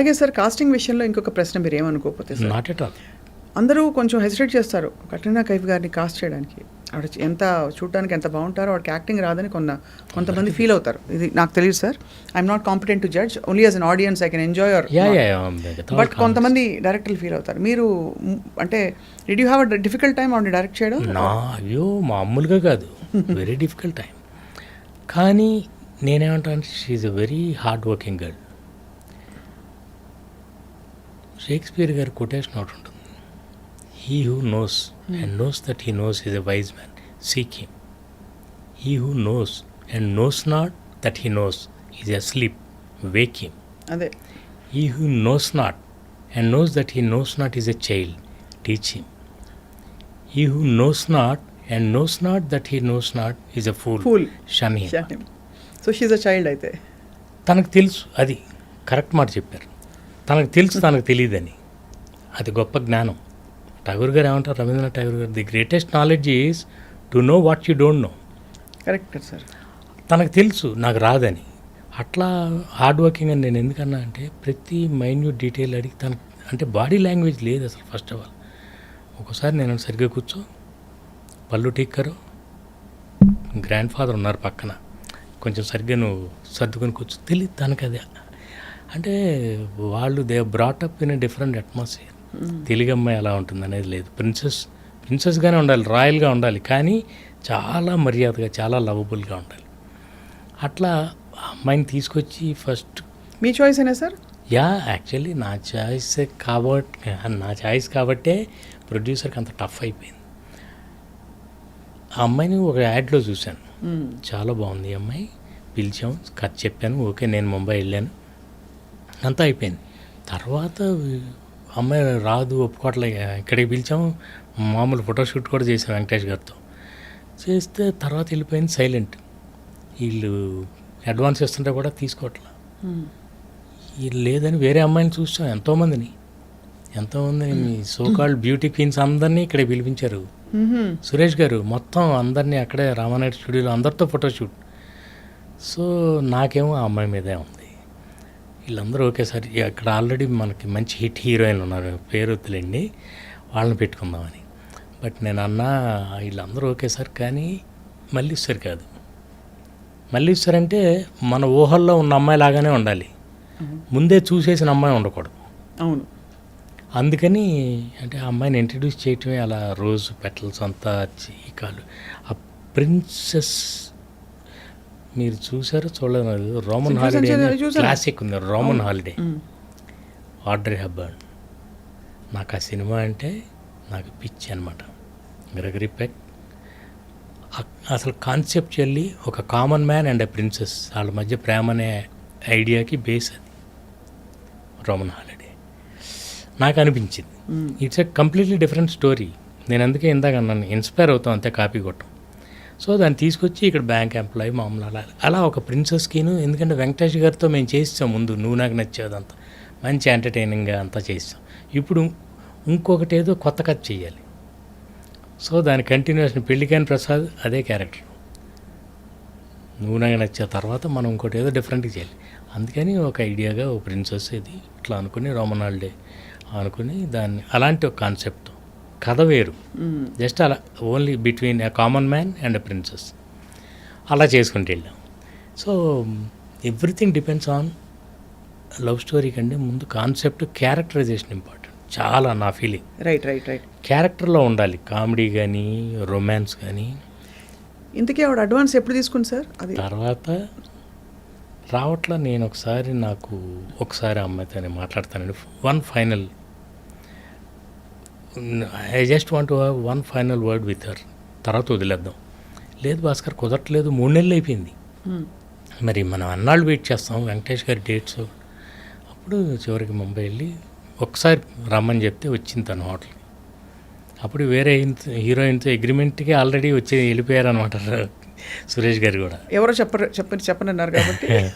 అలాగే sir casting విషయంలో ఇంకొక ప్రశ్న మీరు ఏమనుకోకపోతే నాట్ ఎట్ ఆల్ అందరూ కొంచెం హెసిటేట్ చేస్తారు కట్రీనా కైఫ్ గారిని కాస్ట్ చేయడానికి ఆవిడ ఎంత చూడడానికి ఎంత బాగుంటారో వాడికి యాక్టింగ్ రాదని కొన్న కొంతమంది ఫీల్ అవుతారు. ఇది నాకు తెలియదు sir. I'm not competent to judge only as an audience I can enjoy ya but కొంతమంది డైరెక్టర్లు ఫీల్ అవుతారు. మీరు అంటే did you have a difficult time ఆవిడ డైరెక్ట్ చేయడం? అయ్యో మామూలుగా కాదు. వెరీ డిఫికల్ట్ టైం కానీ నేనేమంటాను she's a very hard working girl Shakespeare గారి కొటేషన్ ఒకటి ఉంటుంది he who knows and knows that he knows is a wise man seek him he who knows and knows not that he knows is asleep wake him అదే who knows not and knows that he knows not is a child, teach him. He who knows not and knows not that he knows not is a fool, Fool. shun him. So she's a child అయితే తనకు తెలుసు అది correct మాట చెప్పారు తనకు తెలుసు తనకు తెలియదని అది గొప్ప జ్ఞానం. ఠాగూర్ గారు ఏమంటారు? రవీంద్రనాథ్ ఠాగూర్ గారు the greatest knowledge is to know what you don't know. Correct sir. తనకు తెలుసు నాకు రాదని. అట్లా హార్డ్ వర్కింగ్ అని నేను ఎందుకన్నా అంటే ప్రతి మైన్యూట్ డీటెయిల్ అడిగి తనకు అంటే బాడీ లాంగ్వేజ్ లేదు అసలు ఫస్ట్ ఆఫ్ ఆల్. ఒక్కోసారి నేను సరిగ్గా కూర్చో పళ్ళు టీక్కరు గ్రాండ్ ఫాదర్ ఉన్నారు పక్కన. కొంచెం సరిగ్గా నువ్వు సర్దుకొని కూర్చో. తెలియదు తనకు అదే అంటే వాళ్ళు they brought up in different atmosphere. Telugu అమ్మాయి ఎలా ఉంటుంది అనేది లేదు. ప్రిన్సెస్ ప్రిన్సెస్గానే ఉండాలి రాయల్గా ఉండాలి కానీ చాలా మర్యాదగా చాలా లవబుల్గా ఉండాలి. అట్లా అమ్మాయిని తీసుకొచ్చి ఫస్ట్ మీ చాయిస్ అయినా సార్? యా యాక్చువల్లీ నా చాయిస్ కాబట్టి నా చాయిస్ కాబట్టే ప్రొడ్యూసర్కి అంత టఫ్ అయిపోయింది. ఆ అమ్మాయిని ఒక యాడ్లో చూశాను. చాలా బాగుంది అమ్మాయి. పిలిచాం కథ చెప్పాను ఓకే నేను ముంబై వెళ్ళాను. అంతా అయిపోయింది. తర్వాత అమ్మాయి రాదు ఒప్పుకోవట్లే ఇక్కడికి పిలిచాం మామూలు ఫోటోషూట్ కూడా చేసాం వెంకటేష్ గారితో. చేస్తే తర్వాత వెళ్ళిపోయింది సైలెంట్. వీళ్ళు అడ్వాన్స్ ఇస్తుంటే కూడా తీసుకోవట్లే. వీళ్ళు లేదని వేరే అమ్మాయిని చూసాం ఎంతోమందిని. ఎంతోమందిని మీ సోకాల్డ్ బ్యూటీ క్వీన్స్ అందరినీ ఇక్కడ పిలిపించారు. సురేష్ గారు మొత్తం అందరినీ అక్కడే రామానాయుడు స్టూడియోలో అందరితో ఫోటోషూట్ సో నాకేమో ఆ అమ్మాయి మీదే ఉంది. వీళ్ళందరూ ఒకేసారి అక్కడ ఆల్రెడీ మనకి మంచి హిట్ హీరోయిన్లు ఉన్నారు పేరు వద్దులేండి వాళ్ళని పెట్టుకుందామని. బట్ నేను అన్నా వీళ్ళందరూ ఒకేసారి కానీ మళ్ళీ ఇస్తారు కాదు. మళ్ళీ ఇస్తారంటే మన ఊహల్లో ఉన్న అమ్మాయి లాగానే ఉండాలి. ముందే చూసేసిన అమ్మాయి ఉండకూడదు. అవును. అందుకని అంటే ఆ అమ్మాయిని ఇంట్రడ్యూస్ చేయటమే అలా రోజు పెటల్స్ అంతా చీకాలు. ఆ ప్రిన్సెస్ మీరు చూసారో చూడలేదు రోమన్ హాలిడే. క్లాసిక్ ఉంది రోమన్ హాలిడే. ఆర్డర్ హెబ్బర్న్ నాకు ఆ సినిమా అంటే నాకు పిచ్చి అనమాట గ్రెగరీ పెక్ అసలు కాన్సెప్చువల్లీ ఒక common man and a princess వాళ్ళ మధ్య ప్రేమ అనే ఐడియాకి బేస్ అది. రోమన్ హాలిడే నాకు అనిపించింది. It's a completely different story నేను అందుకే ఇందాక నన్ను ఇన్స్పైర్ అవుతాం అంతే కాపీ కొట్టం. సో దాన్ని తీసుకొచ్చి ఇక్కడ బ్యాంక్ ఎంప్లాయీ మామూలు అలా అలా ఒక ప్రిన్సెస్కిను ఎందుకంటే వెంకటేష్ గారితో మేము చేస్తాం ముందు. నువ్వు నాకు నచ్చేదంతా మంచి ఎంటర్టైనింగ్గా అంతా చేస్తాం ఇప్పుడు ఇంకొకటి ఏదో కొత్త కథ చేయాలి సో దాని కంటిన్యూషన్ పెళ్ళికాని ప్రసాద్ అదే క్యారెక్టర్. నువ్వు నాకు నచ్చే తర్వాత మనం ఇంకోటి ఏదో డిఫరెంట్గా చేయాలి. అందుకని ఒక ఐడియాగా ఒక ప్రిన్సెస్ ఇది ఇట్లా అనుకుని రోమన్ హాలిడే అనుకుని దాన్ని అలాంటి ఒక కాన్సెప్ట్. కథ వేరు. జస్ట్ అలా only between a common man and a princess. అలా చేసుకుంటూ వెళ్ళాం. So everything depends on love story కంటే ముందు కాన్సెప్ట్ క్యారెక్టరైజేషన్ ఇంపార్టెంట్. చాలా నా ఫీలింగ్. Right right right. క్యారెక్టర్లో ఉండాలి. కామెడీ కానీ రొమాన్స్ కానీ ఇంతకీ ఆవిడ అడ్వాన్స్ ఎప్పుడు తీసుకుంది సార్? అది తర్వాత రావట్లా నేను ఒకసారి నాకు ఒకసారి అమ్మాయితో మాట్లాడతానండి one final I just want one final word with her తర్వాత వదిలేద్దాం. లేదు భాస్కర్ కుదరట్లేదు. మూడు నెలలు అయిపోయింది. మరి మనం అన్నాళ్ళు వెయిట్ చేస్తాం. వెంకటేష్ గారి డేట్స్. అప్పుడు చివరికి ముంబై వెళ్ళి ఒకసారి రమ్మని చెప్తే వచ్చింది తను హోటల్. అప్పుడు వేరే హీరోయిన్తో అగ్రిమెంట్కి ఆల్రెడీ వచ్చి వెళ్ళిపోయారు అనమాట సురేష్ గారు కూడా. ఎవరో చెప్పరు చెప్పని చెప్పనన్నారు కాబట్టి.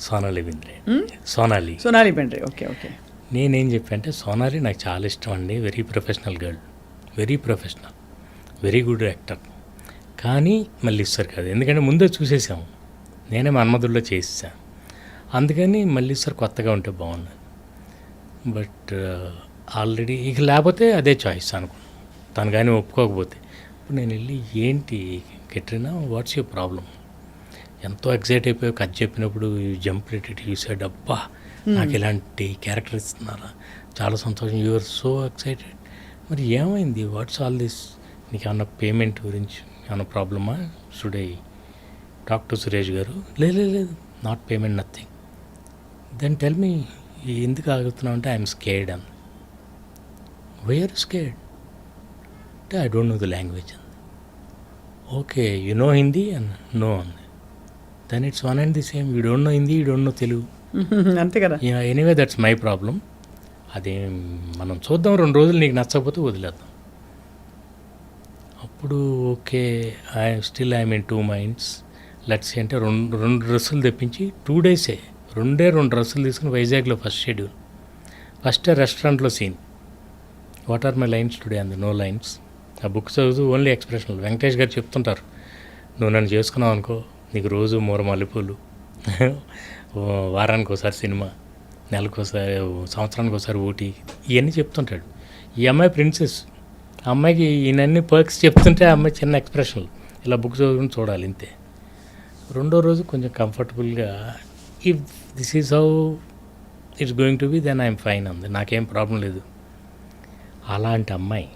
సోనాలి బింద్రే? సోనాలి. సోనాలి బెండ్రే. Okay okay. నేనేం చెప్పంటే సోనాలి నాకు చాలా ఇష్టం అండి. Very professional girl very professional very good actor కానీ మళ్ళీ ఇస్తారు కాదు. ఎందుకంటే ముందే చూసేసాము నేనే మన్మధుల్లో చేసేసాను అందుకని మళ్ళీ సార్ కొత్తగా ఉంటే బాగుంది బట్ uh, ఆల్రెడీ ఇక లేకపోతే అదే చాయిస్ అనుకున్నాను తను కానీ ఒప్పుకోకపోతే. ఇప్పుడు నేను వెళ్ళి ఏంటి కెట్రినా? వాట్స్ యువర్ ప్రాబ్లం ఎంతో ఎగ్జైట్ అయిపోయి కథ చెప్పినప్పుడు జంప్ రేటెడ్ యూ సైడ్ అబ్బా నాకు ఇలాంటి క్యారెక్టర్ ఇస్తున్నారా? చాలా సంతోషం. యూఆర్ సో ఎక్సైటెడ్ మరి ఏమైంది? వాట్స్ ఆల్ దిస్ నీకు ఏమన్నా పేమెంట్ గురించి ఏమన్నా ప్రాబ్లమా should I talk to Suresh గారు. లేదు లేదు, not payment nothing then tell me ఎందుకు ఆగుతున్నావు అంటే ఐఎమ్ స్కేర్డ్ అని వేర్ స్కేర్డ్ అంటే I don't know the language అంది okay you know Hindi and no అంది then it's one and the same you don't know Hindi you don't know Telugu అంతే కదా? Anyway that's my problem అదే మనం చూద్దాం. రెండు రోజులు నీకు నచ్చకపోతే వదిలేద్దాం. అప్పుడు okay I still I mean two minds let's అంటే రెండు రెండు డ్రెస్సులు తెప్పించి టూ డేసే రెండే రెండు డ్రెస్సులు తీసుకుని వైజాగ్లో ఫస్ట్ షెడ్యూల్ ఫస్ట్ రెస్టారెంట్లో scene what are my lines today అంది నో లైన్స్ ఆ బుక్ చదువుతూ ఓన్లీ ఎక్స్ప్రెషన్ వెంకటేష్ గారు చెప్తుంటారు. నువ్వు నన్ను చేసుకున్నావు అనుకో నీకు రోజు మూర మల్లెపూలు. వారానికి ఒకసారి సినిమా నెలకోసారి సంవత్సరానికి ఒకసారి ఊటీ ఇవన్నీ చెప్తుంటాడు. ఈ అమ్మాయి ప్రిన్సెస్ ఆ అమ్మాయికి ఈయనన్ని పర్క్స్ చెప్తుంటే ఆ అమ్మాయి చిన్న ఎక్స్ప్రెషన్లు ఇలా బుక్ చదువుకుని చూడాలి ఇంతే. రెండో రోజు కొంచెం కంఫర్టబుల్గా if this is how it's going to be then I'm fine అంది. నాకేం ప్రాబ్లం లేదు. అలాంటి అమ్మాయి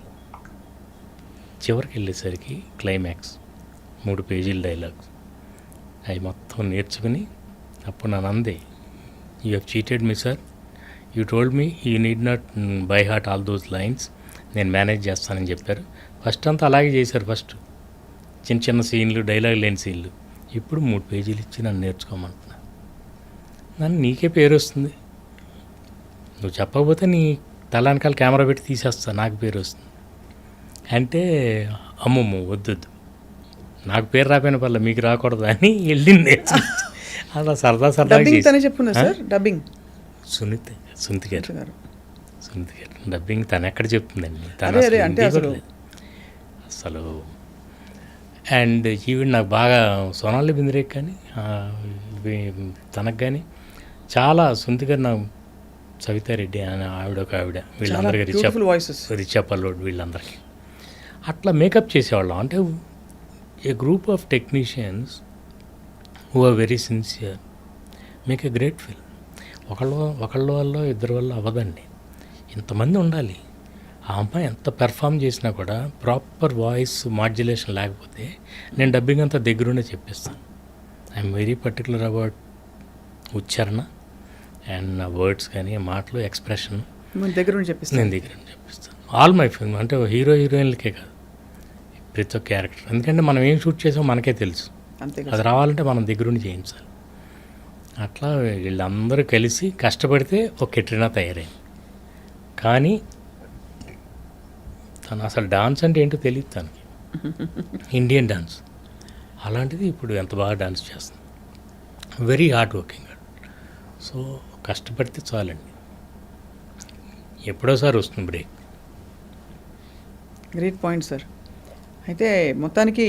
చివరికి వెళ్ళేసరికి క్లైమాక్స్ మూడు పేజీల డైలాగ్స్. అవి మొత్తం నేర్చుకుని అప్పుడు నన్ను అంది you have cheated me sir you told me you need not by heart all those lines నేను మేనేజ్ చేస్తానని చెప్పారు. ఫస్ట్ అంతా అలాగే చేశారు ఫస్ట్ చిన్న చిన్న సీన్లు డైలాగ్ లేని సీన్లు. ఇప్పుడు మూడు పేజీలు ఇచ్చి నన్ను నేర్చుకోమంటున్నా. నన్ను నీకే పేరు వస్తుంది. నువ్వు చెప్పకపోతే నీ తల వెనకాల కెమెరా పెట్టి తీసేస్తా నాకు పేరు వస్తుంది. అంటే అమ్మమ్మ వద్దొద్దు. నాకు పేరు రాపోయిన పర్లే మీకు రాకూడదు అని వెళ్ళింది. అలా సరదా సరదా డబ్బింగ్ తనే చెప్పుకున్నా సార్? డబ్బింగ్ సునీత సునీత గారు. సునీత గారు. డబ్బింగ్ తను ఎక్కడ చెప్తుందండి? తను అసలు అసలు- అండ్ ఈవిడ నాకు బాగా సోనాలి బింద్రేక్ కానీ తనకు కానీ చాలా సునీత గారు నాకు సవితారెడ్డి అని ఆవిడ ఒక ఆవిడ. వీళ్ళందరికీ రిచా రిచా పల్లోడ్ వీళ్ళందరికీ. అట్లా మేకప్ చేసేవాళ్ళం. అంటే a group of technicians who are very sincere make a great film ఒకళ్ళ ఒకళ్ళ వల్ల ఇద్దరి వల్ల అవ్వదండి. ఇంతమంది ఉండాలి. ఆ అమ్మాయి ఎంత పెర్ఫామ్ చేసినా కూడా ప్రాపర్ వాయిస్ మాడ్యులేషన్ లేకపోతే నేను డబ్బింగ్ అంతా దగ్గరుండే చెప్పిస్తాను. ఐఎమ్ వెరీ పర్టికులర్ అబౌట్ ఉచ్చారణ అండ్ నా వర్డ్స్ కానీ మాటలు ఎక్స్ప్రెషన్ దగ్గర నేను దగ్గర చెప్పిస్తాను. ఆల్ మై ఫిల్మ్ అంటే హీరో హీరోయిన్లకే కాదు. ప్రతి ఒక్క క్యారెక్టర్. ఎందుకంటే మనం ఏం షూట్ చేసామో మనకే తెలుసు. అది రావాలంటే మనం దగ్గరుండి చేయించాలి. అట్లా వీళ్ళందరూ కలిసి కష్టపడితే ఒక కెట్రినా తయారైంది. కానీ తను అసలు డాన్స్ అంటే ఏంటో తెలియదు తనకి. Indian dance. అలాంటిది ఇప్పుడు ఎంత బాగా డాన్స్ చేస్తుంది. వెరీ హార్డ్ వర్కింగ్ సో కష్టపడితే చాలండి. ఎప్పుడోసారి వస్తుంది బ్రేక్. గ్రేట్ పాయింట్ సార్ అయితే మొత్తానికి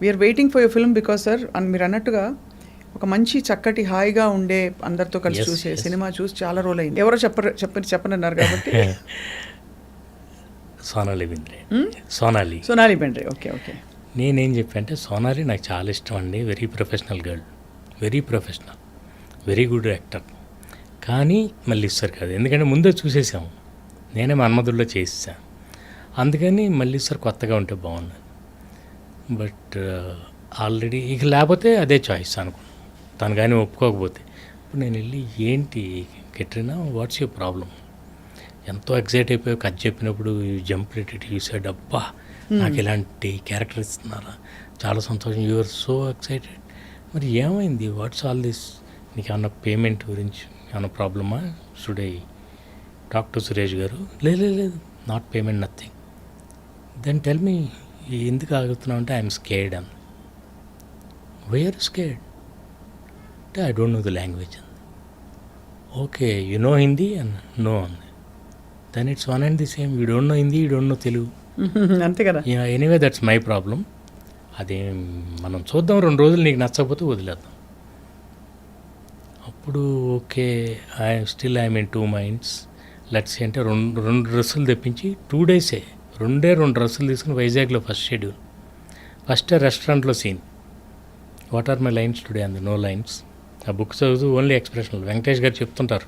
we are waiting for your film because sir అని మీరు అన్నట్టుగా ఒక మంచి చక్కటి హాయిగా ఉండే అందరితో కలిసి చూసే. సినిమా చూసి చాలా రోజులు అయింది ఎవరో చెప్పరు చెప్పని చెప్పనన్నారు కాబట్టి. Sonali Bendre Hmm? Sonali Sonali Bendre okay okay. నేనేం చెప్పంటే సోనాలి నాకు చాలా ఇష్టం అండి. Very professional girl very professional very good actor కానీ మళ్ళీ ఇస్తారు కాదు. ఎందుకంటే ముందే చూసేసాము. నేనే మన్మధుల్లో చేసేసాను. అందుకని మళ్ళీ ఇస్తారు కొత్తగా ఉంటే బాగుంది బట్ ఆల్రెడీ ఇక లేకపోతే అదే చాయిస్ అనుకున్నాను తను కానీ ఒప్పుకోకపోతే. ఇప్పుడు నేను వెళ్ళి ఏంటి కెట్రినా వాట్స్ యూర్ ప్రాబ్లం ఎంతో ఎగ్జైట్ అయిపోయి కథ చెప్పినప్పుడు జంప్ రేటెడ్ యూ సైడ్ అబ్బా నాకు ఇలాంటి క్యారెక్టర్ ఇస్తున్నారా? చాలా సంతోషం యూఆర్ సో ఎక్సైటెడ్. మరి ఏమైంది? What's all this? నీకు ఏమన్నా పేమెంట్ గురించి ఏమన్నా ప్రాబ్లమా? Should I talk to Suresh గారు. లేదు లేదు, లేదు not payment nothing. Then tell me ఎందుకు ఆగుతున్నావు అంటే ఐఎమ్ స్కేర్డ్ అని. వేర్ స్కేర్డ్ అంటే I don't know the language అంది okay you know Hindi and no అంది then it's one and the same you don't know Hindi you don't know Telugu అంతే కదా. Anyway that's my problem అదే మనం చూద్దాం రెండు రోజులు నీకు నచ్చకపోతే వదిలేద్దాం. అప్పుడు okay I still I mean two minds let's అంటే రెండు రెండు డ్రెస్సులు తెప్పించి టూ డేసే రెండే రెండు డ్రెస్సులు తీసుకుని వైజాగ్లో ఫస్ట్ షెడ్యూల్. ఫస్ట్ రెస్టారెంట్లో scene. What are my lines today అంది. నో లైన్స్ ఆ బుక్ చదువుతూ ఓన్లీ ఎక్స్ప్రెషన్ వెంకటేష్ గారు చెప్తుంటారు.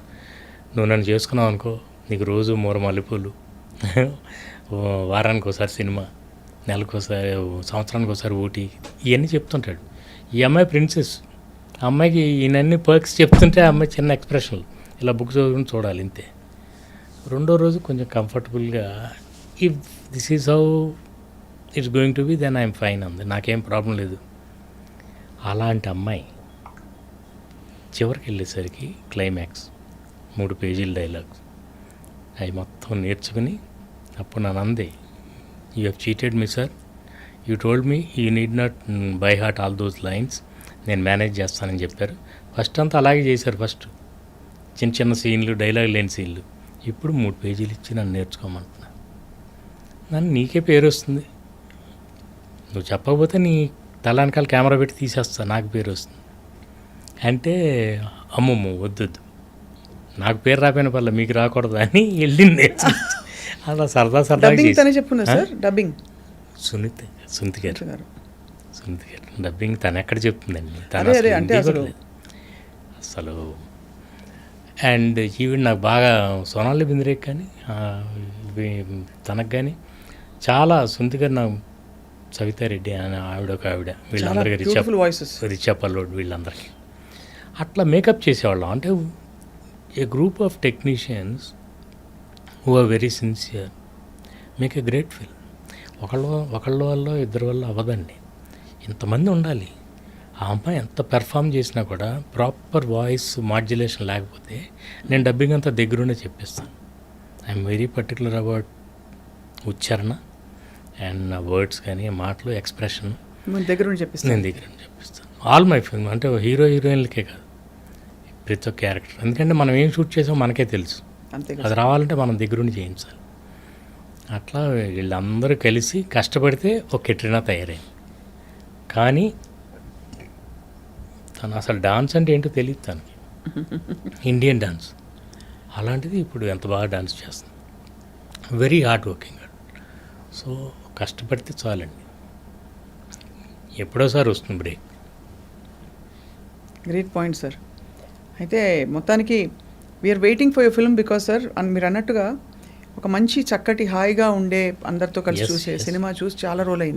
నువ్వు నన్ను చేసుకున్నావు అనుకో నీకు రోజు మూర మల్లెపూలు. వారానికి ఒకసారి సినిమా నెలకోసారి సంవత్సరానికి ఒకసారి ఊటీ ఇవన్నీ చెప్తుంటాడు. ఈ అమ్మాయి ప్రిన్సెస్. ఆ అమ్మాయికి ఈయనన్ని పర్క్స్ చెప్తుంటే ఆ అమ్మాయి చిన్న ఎక్స్ప్రెషన్లు. ఇలా బుక్ చదువుకుని చూడాలి ఇంతే. రెండో రోజు కొంచెం కంఫర్టబుల్గా if this is how it's going to be then I'm fine అంది. నాకేం ప్రాబ్లం లేదు. అలాంటి అమ్మాయి చివరికి వెళ్ళేసరికి క్లైమాక్స్ మూడు పేజీల డైలాగ్స్ అవి మొత్తం నేర్చుకుని అప్పుడు నన్ను అంది you have cheated me sir you told me you need not by heart all those lines నేను మేనేజ్ చేస్తానని చెప్పారు. ఫస్ట్ అంతా అలాగే చేశారు ఫస్ట్ చిన్న చిన్న సీన్లు డైలాగ్ లేని సీన్లు. ఇప్పుడు మూడు పేజీలు ఇచ్చి నన్ను నేర్చుకోమంటున్నాను నన్ను నీకే పేరు వస్తుంది నువ్వు చెప్పకపోతే నీ తల వెనకాల కెమెరా పెట్టి తీసేస్తా నాకు పేరు వస్తుంది అంటే అమ్మమ్మ వద్దొద్దు. నాకు పేరు రాపోయిన పర్లే మీకు రాకూడదు అని వెళ్ళింది అలా సరదా సరదా చెప్పుకున్నా సార్? డబ్బింగ్ సునీత సునీత గారు. సునీత గారు. డబ్బింగ్ తను ఎక్కడ చెప్తుందండి? తను అసలు అండ్ ఈవిడ నాకు బాగా సోనాలి బింద్రేక్ కానీ తనకు కానీ చాలా సునీత గారు నాకు సవితారెడ్డి అని ఆవిడ ఒక ఆవిడ వీళ్ళందరికీ రిచా వాయిసెస్ వీళ్ళందరికీ. అట్లా మేకప్ చేసేవాళ్ళం. అంటే a group of technicians who are very sincere make a great film ఒకళ్ళ ఒకళ్ళ వల్ల ఇద్దరి వల్ల అవ్వదండి. ఇంతమంది ఉండాలి. ఆ అమ్మాయి ఎంత పెర్ఫామ్ చేసినా కూడా ప్రాపర్ వాయిస్ మాడ్యులేషన్ లేకపోతే నేను డబ్బింగ్ అంతా దగ్గరుండే చెప్పిస్తాను. ఐఎమ్ వెరీ పర్టికులర్ అబౌట్ ఉచ్చారణ. అండ్ నా వర్డ్స్ కానీ మాటలు ఎక్స్ప్రెషన్ దగ్గర నుండి చెప్పిస్తాను నేను దగ్గర చెప్పిస్తాను. ఆల్ మై ఫిల్మ్ అంటే హీరో హీరోయిన్లకే కాదు. ప్రతి ఒక్క క్యారెక్టర్ ఎందుకంటే మనం ఏం షూట్ చేసామో మనకే తెలుసు. అది రావాలంటే మనం దగ్గరుండి చేయించాలి. అట్లా వీళ్ళందరూ కలిసి కష్టపడితే ఒక కెట్రినా తయారైంది. కానీ తను అసలు డాన్స్ అంటే ఏంటో తెలియదు తనకి. ఇండియన్ డాన్స్ అలాంటిది ఇప్పుడు ఎంత బాగా డాన్స్ చేస్తుంది. వెరీ హార్డ్ వర్కింగ్ సో కష్టపడితే చాలండి. ఎప్పుడోసారి వస్తుంది బ్రేక్. Great point sir. అయితే మొత్తానికి we are waiting for your film because sir అని మీరు అన్నట్టుగా ఒక మంచి చక్కటి హాయిగా ఉండే అందరితో కలిసి చూసే. సినిమా చూసి చాలా రోజులైంది